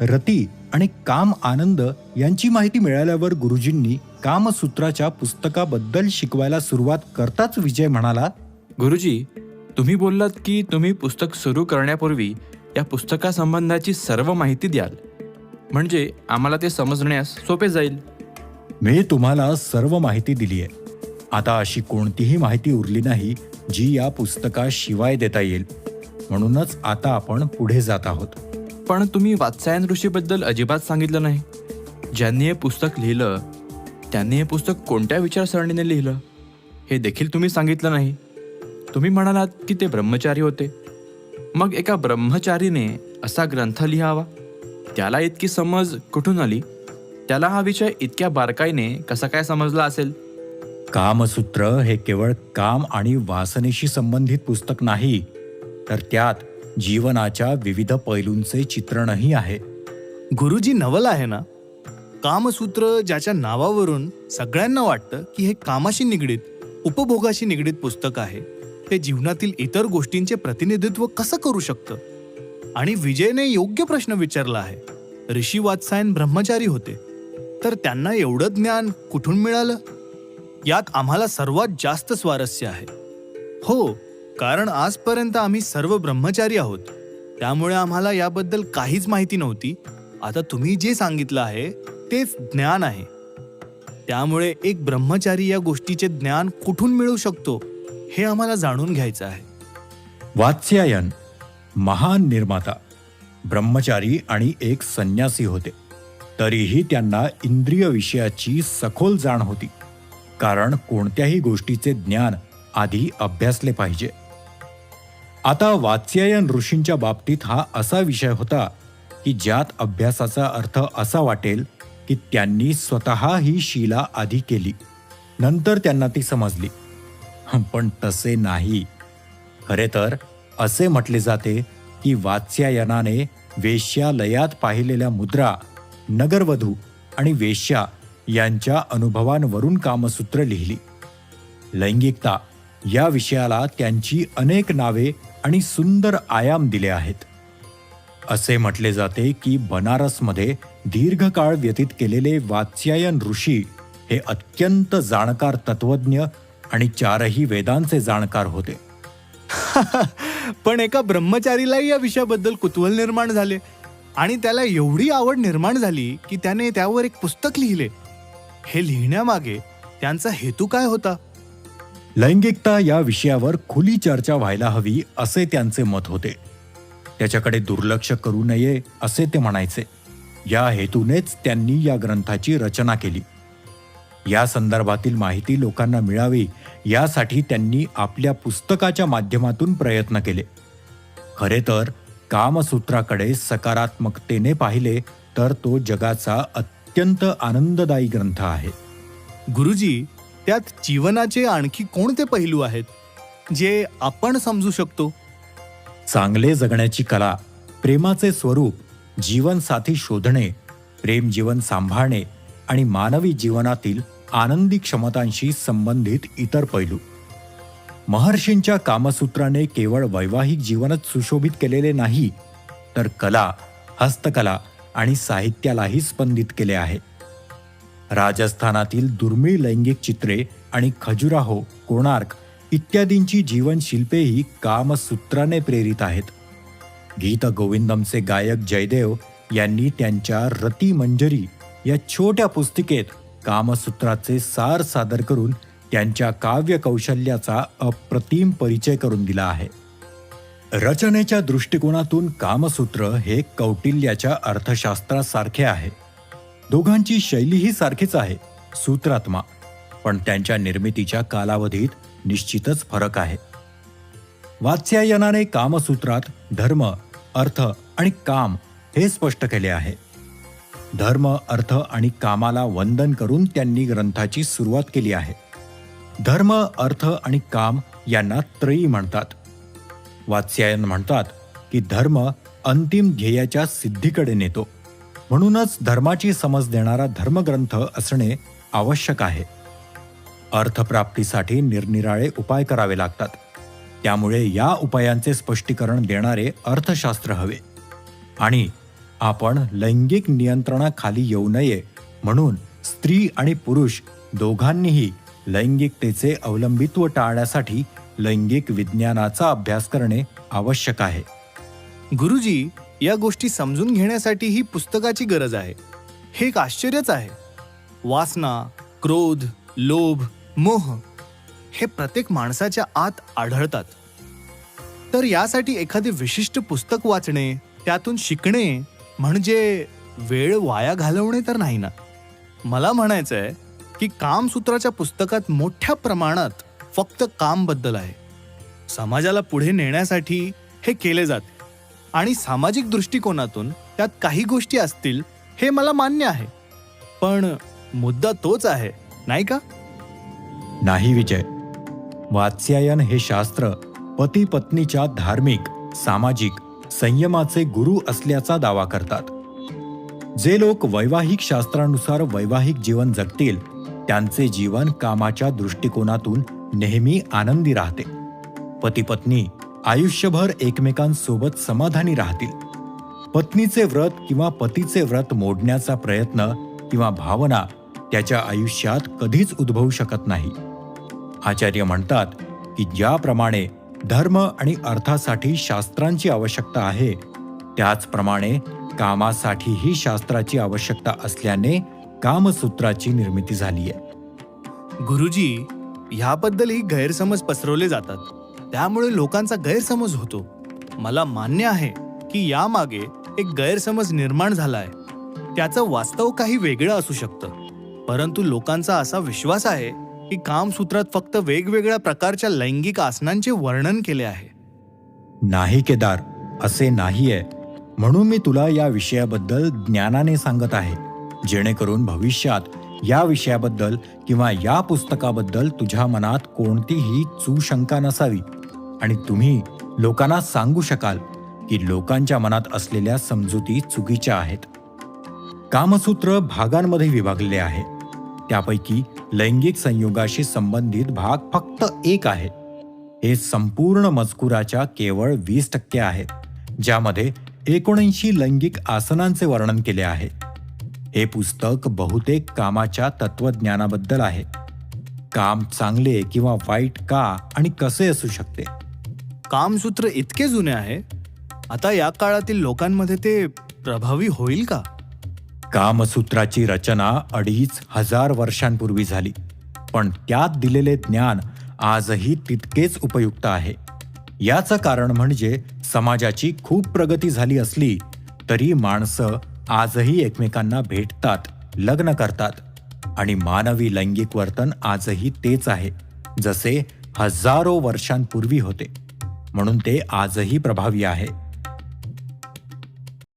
रती आणि काम आनंद यांची माहिती मिळाल्यावर गुरुजींनी कामसूत्राच्या पुस्तकाबद्दल शिकवायला सुरुवात करताच विजय म्हणाला गुरुजी तुम्ही बोललात की तुम्ही पुस्तक सुरू करण्यापूर्वी या पुस्तकासंबंधाची सर्व माहिती द्याल. म्हणजे आम्हाला ते समजण्यास सोपे जाईल. मी तुम्हाला सर्व माहिती दिली आहे आता अशी कोणतीही माहिती उरली नाही जी या पुस्तकाशिवाय देता येईल. म्हणूनच आता आपण पुढे जात आहोत. पण तुम्ही वात्सायन ऋषीबद्दल अजिबात सांगितलं नाही. ज्यांनी हे पुस्तक लिहिलं त्यांनी हे पुस्तक कोणत्या विचारसरणीने लिहिलं हे देखील तुम्ही सांगितलं नाही. तुम्ही म्हणालात की ते ब्रह्मचारी होते. मग एका ब्रह्मचारीने असा ग्रंथ लिहावा? त्याला इतकी समज कुठून आली? त्याला हा विषय इतक्या बारकाईने कसा काय समजला असेल? कामसूत्र हे केवळ काम आणि वासनेशी संबंधित पुस्तक नाही तर त्यात जीवनाच्या विविध पैलूंचे चित्रणही आहे. गुरुजी नवल आहे ना? कामसूत्र ज्याच्या नावावरून सगळ्यांना वाटतं की हे कामाशी निगडीत उपभोगाशी निगडीत पुस्तक आहे. ते जीवनातील इतर गोष्टींचे प्रतिनिधित्व कसं करू शकतं? आणि विजयने योग्य प्रश्न विचारला आहे. ऋषी वात्सायन ब्रह्मचारी होते. तर त्यांना एवढं ज्ञान कुठून मिळालं? यात आम्हाला सर्वात जास्त स्वारस्य आहे. हो कारण आजपर्यंत आम्ही सर्व ब्रह्मचारी आहोत. त्यामुळे आम्हाला याबद्दल काहीच माहिती नव्हती. आता तुम्ही जे सांगितलं आहे तेच ज्ञान आहे. त्यामुळे एक ब्रह्मचारी या गोष्टीचे ज्ञान कुठून मिळू शकतो हे आम्हाला जाणून घ्यायचं आहे. वात्स्यायन महान निर्माता ब्रह्मचारी आणि एक संन्यासी होते. तरीही त्यांना इंद्रिय विषयाची सखोल जाण होती. कारण कोणत्याही गोष्टीचे ज्ञान आधी अभ्यासले पाहिजे. आता वात्स्यायन ऋषींच्या बाबतीत हा असा विषय होता की ज्यात अभ्यासाचा अर्थ असा वाटेल की त्यांनी स्वतः ही शिला आधी केली. नंतर त्यांना ती समजली. पण तसे नाही. खरे तर असे म्हटले जाते की वात्स्यायनाने वेश्यालयात पाहिलेल्या मुद्रा नगरवधू आणि वेश्या यांच्या अनुभवांवरून कामसूत्र लिहिली. लैंगिकता या विषयाला त्यांची अनेक नावे आणि सुंदर आयाम दिले आहेत. असे म्हटले जाते की बनारसमध्ये दीर्घकाळ व्यतीत केलेले वात्स्यायन ऋषी हे अत्यंत जाणकार तत्वज्ञ आणि चारही वेदांचे जाणकार होते. पण एका ब्रह्मचारीलाही या विषयाबद्दल कुतूहल निर्माण झाले आणि त्याला एवढी आवड निर्माण झाली की त्याने त्यावर एक पुस्तक लिहिले. हे लिहिण्यामागे त्यांचा हेतू काय होता? लैंगिकता या विषयावर खुली चर्चा व्हायला हवी असे त्यांचे मत होते. त्याच्याकडे दुर्लक्ष करू नये असे ते म्हणायचे. या हेतूनेच त्यांनी या ग्रंथाची रचना केली. या संदर्भातील माहिती लोकांना मिळावी यासाठी त्यांनी आपल्या पुस्तकाच्या माध्यमातून प्रयत्न केले. खरे तर कामसूत्राकडे सकारात्मकतेने पाहिले तर तो जगाचा अत्यंत आनंददायी ग्रंथ आहे. गुरुजी त्यात जीवनाचे आणखी कोणते पैलू आहेत जे आपण समजू शकतो? चांगले जगण्याची कला प्रेमाचे स्वरूप जीवनसाथी शोधणे प्रेम जीवन सांभाळणे आणि मानवी जीवनातील आनंदी क्षमतांशी संबंधित इतर पैलू. महर्षींच्या कामसूत्राने केवळ वैवाहिक जीवनच सुशोभित केलेले नाही तर कला हस्तकला आणि साहित्यालाही स्पंदित केले आहे. राजस्थानातील दुर्मिळ लैंगिक चित्रे आणि खजुराहो कोणार्क इत्यादींची जीवनशिल्पेही कामसूत्राने प्रेरित आहेत. गीत गोविंदमचे गायक जयदेव यांनी त्यांच्या रती मंजरी या छोट्या पुस्तिकेत कामसूत्राचे सार सादर करून त्यांच्या काव्य कौशल्याचा अप्रतिम परिचय करून दिला आहे. रचनेच्या दृष्टिकोनातून कामसूत्र हे कौटिल्याच्या अर्थशास्त्रासारखे आहे. दोघांची शैलीही सारखीच आहे सूत्रात्मा. पण त्यांच्या निर्मितीच्या कालावधीत निश्चितच फरक आहे. वात्स्यायनाने कामसूत्रात धर्म अर्थ आणि काम हे स्पष्ट केले आहे. धर्म अर्थ आणि कामाला वंदन करून त्यांनी ग्रंथाची सुरुवात केली आहे. धर्म अर्थ आणि काम यांना त्रयी म्हणतात. वात्स्यायन म्हणतात की धर्म अंतिम ध्येयाच्या सिद्धीकडे नेतो. म्हणूनच धर्माची समज देणारा धर्मग्रंथ असणे आवश्यक आहे. अर्थप्राप्तीसाठी निरनिराळे उपाय करावे लागतात. त्यामुळे या उपायांचे स्पष्टीकरण देणारे अर्थशास्त्र हवे. आणि आपण लैंगिक नियंत्रणाखाली येऊ नये म्हणून स्त्री आणि पुरुष दोघांनीही लैंगिकतेचे अवलंबित्व टाळण्यासाठी लैंगिक विज्ञानाचा अभ्यास करणे आवश्यक आहे. गुरुजी या गोष्टी समजून घेण्यासाठी ही पुस्तकाची गरज आहे. हे एक आश्चर्यच आहे. वासना क्रोध लोभ मोह हे प्रत्येक माणसाच्या आत आढळतात. तर यासाठी एखादे विशिष्ट पुस्तक वाचणे त्यातून शिकणे म्हणजे वेळ वाया घालवणे तर नाही ना. मला म्हणायचं आहे की कामसूत्राच्या पुस्तकात मोठ्या प्रमाणात फक्त कामबद्दल आहे. समाजाला पुढे नेण्यासाठी हे केले जाते. आणि सामाजिक दृष्टिकोनातून त्यात काही गोष्टी असतील हे मला मान्य आहे. पण मुद्दा तोच आहे नाही का? नाही विजय. वात्स्यायन हे शास्त्र पती पत्नीच्या धार्मिक सामाजिक संयमाचे गुरु असल्याचा दावा करतात. जे लोक वैवाहिक शास्त्रानुसार वैवाहिक जीवन जगतील त्यांचे जीवन कामाच्या दृष्टिकोनातून नेहमी आनंदी राहते. पती पत्नी आयुष्यभर एकमेकांसोबत समाधानी राहतील. पत्नीचे व्रत किंवा पतीचे व्रत मोडण्याचा प्रयत्न किंवा भावना त्याच्या आयुष्यात कधीच उद्भवू शकत नाही. आचार्य म्हणतात की ज्याप्रमाणे धर्म आणि अर्थासाठी शास्त्रांची आवश्यकता आहे त्याचप्रमाणे कामासाठीही शास्त्राची आवश्यकता असल्याने कामसूत्राची निर्मिती झाली आहे गुरुजी ह्याबद्दलही गैरसमज पसरवले जातात. त्यामुळे लोकांचा गैरसमज होतो. मला मान्य आहे की यामागे एक गैरसमज निर्माण झाला आहे त्याचं वास्तव काही वेगळं असू शकतं. परंतु लोकांचा असा विश्वास आहे की कामसूत्रात फक्त वेगवेगळ्या प्रकारच्या लैंगिक आसनांचे वर्णन केले आहे. नाही केदार. असे नाहीये. म्हणून मी तुला या विषयाबद्दल ज्ञानाने सांगत आहे. जेणेकरून भविष्यात या विषयाबद्दल किंवा या पुस्तकाबद्दल तुझ्या मनात कोणतीही चूशंका नसावी. आणि तुम्ही लोकांना सांगू शकाल की लोकांच्या मनात असलेल्या समजुती चुकीच्या आहेत. कामसूत्र भागांमध्ये विभागले आहे. त्यापैकी लैंगिक संयोगाशी संबंधित भाग फक्त एक आहे. हे संपूर्ण मजकुराच्या केवळ वीस टक्के आहेत ज्यामध्ये एकोणऐंशी लैंगिक आसनांचे वर्णन केले आहे. हे पुस्तक बहुतेक कामाच्या तत्वज्ञानाबद्दल आहे. काम चांगले किंवा वाईट का आणि कसे असू शकते? कामसूत्र इतके जुने आहे आता या काळातील लोकांमध्ये ते प्रभावी होईल का? कामसूत्राची रचना अडीच हजार वर्षांपूर्वी झाली पण त्यात दिलेले ज्ञान आजही तितकेच उपयुक्त आहे. याचं कारण म्हणजे समाजाची खूप प्रगती झाली असली तरी माणसं आजही एकमेकांना भेटतात लग्न करतात. आणि मानवी लैंगिक वर्तन आजही तेच आहे जसे हजारो वर्षांपूर्वी होते. म्हणून ते आजही प्रभावी आहे.